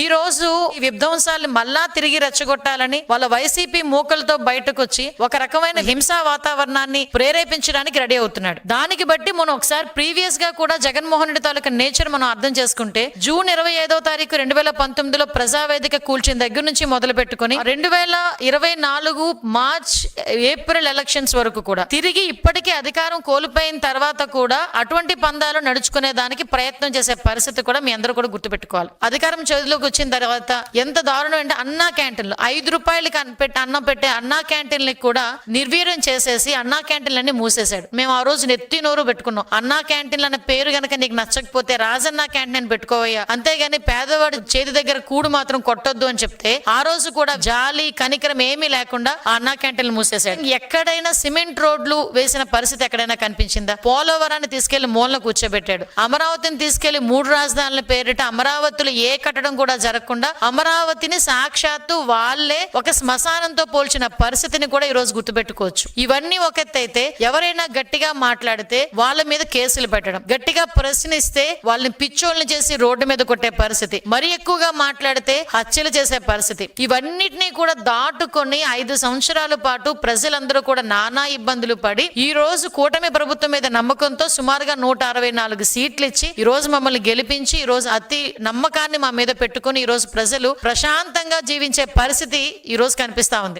ఈ రోజు ఈ విధ్వంసాలు మళ్ళా తిరిగి రెచ్చగొట్టాలని వాళ్ళ వైసీపీ మూకలతో బయటకు వచ్చి ఒక రకమైన హింసా వాతావరణాన్ని ప్రేరేపించడానికి రెడీ అవుతున్నాడు. దానికి బట్టి మనం ఒకసారి ప్రీవియస్గా కూడా జగన్మోహన్ రెడ్డి తాలూకా నేచర్ మనం అర్థం చేసుకుంటే జూన్ ఇరవై ఐదో తారీఖు రెండు వేల పంతొమ్మిదిలో ప్రజావేదిక కూల్చిన దగ్గర నుంచి మొదలు పెట్టుకుని రెండు వేల ఇరవై నాలుగు మార్చ్ ఏప్రిల్ ఎలక్షన్స్ వరకు కూడా తిరిగి ఇప్పటికీ అధికారం కోల్పోయిన తర్వాత కూడా అటువంటి పందాలు నడుచుకునే దానికి ప్రయత్నం చేసే పరిస్థితి కూడా మీ అందరూ కూడా గుర్తుపెట్టుకోవాలి. అధికారం చేతిలోకి వచ్చిన తర్వాత ఎంత దారుణం అంటే అన్నా క్యాంటీన్లు. ఐదు రూపాయలకి పెట్టి అన్నం పెట్టే అన్నా క్యాంటీన్లకి కూడా నిర్వీర్యం చేసేసి అన్నా క్యాంటీన్లన్నీ మూసేశాడు. మేము ఆ రోజు నెత్తి నోరు పెట్టుకున్నాం. అన్నా క్యాంటీన్లు అనే పేరు గనక నీకు నచ్చకపోతే రాజన్న క్యాంటీన్ అని పెట్టుకోవయ్యా. అంతేగాని పేదవాడు చేతి దగ్గర కూడు మాత్రం కొట్టొద్దు అని చెప్తే ఆ రోజు కూడా జాలి కనికరం ఏమీ లేకుండా ఆ అన్నా క్యాంటీన్లు మూసేశాడు. ఎక్కడైనా సిమెంట్ రోడ్లు వేసిన పరిస్థితి ఎక్కడైనా కనిపించిందా? పోలవరాన్ని తీసుకెళ్ళి మూలన కూర్చోబెట్టాడు. అమరావతిని తీసుకెళ్ళి మూడు రాజధానుల పేరిట అమరావతిలో ఏ కట్టడం కూడా జరగకుండా అమరావతిని సాక్షాత్తు వాళ్ళే ఒక శ్మశానంతో పోల్చిన పరిస్థితిని కూడా ఈ రోజు గుర్తుపెట్టుకోవచ్చు. ఇవన్నీ ఒక అయితే ఎవరైనా గట్టిగా మాట్లాడితే వాళ్ళ మీద కేసులు పెట్టడం గట్టిగా ప్రశ్నిస్తే వాళ్ళని పిచ్చోళ్ళని చేసి రోడ్డు మీద కొట్టే పరిస్థితి మరి ఎక్కువగా మాట్లాడితే హత్యలు చేసే పరిస్థితి. ఇవన్నిటినీ కూడా దాటుకొని ఐదు సంవత్సరాల పాటు ప్రజలందరూ కూడా నానా ఇబ్బందులు పడి ఈ రోజు కూటమి ప్రభుత్వం మీద నమ్మకంతో సుమారుగా నూట అరవై నాలుగు సీట్లు ఇచ్చి ఈ రోజు మమ్మల్ని గెలిపించి ఈ రోజు అతి నమ్మకాన్ని మా మీద పెట్టుకుని ఈ రోజు ప్రజలు ప్రశాంతంగా జీవించే పరిస్థితి ఈ రోజు కనిపిస్తా ఉంది.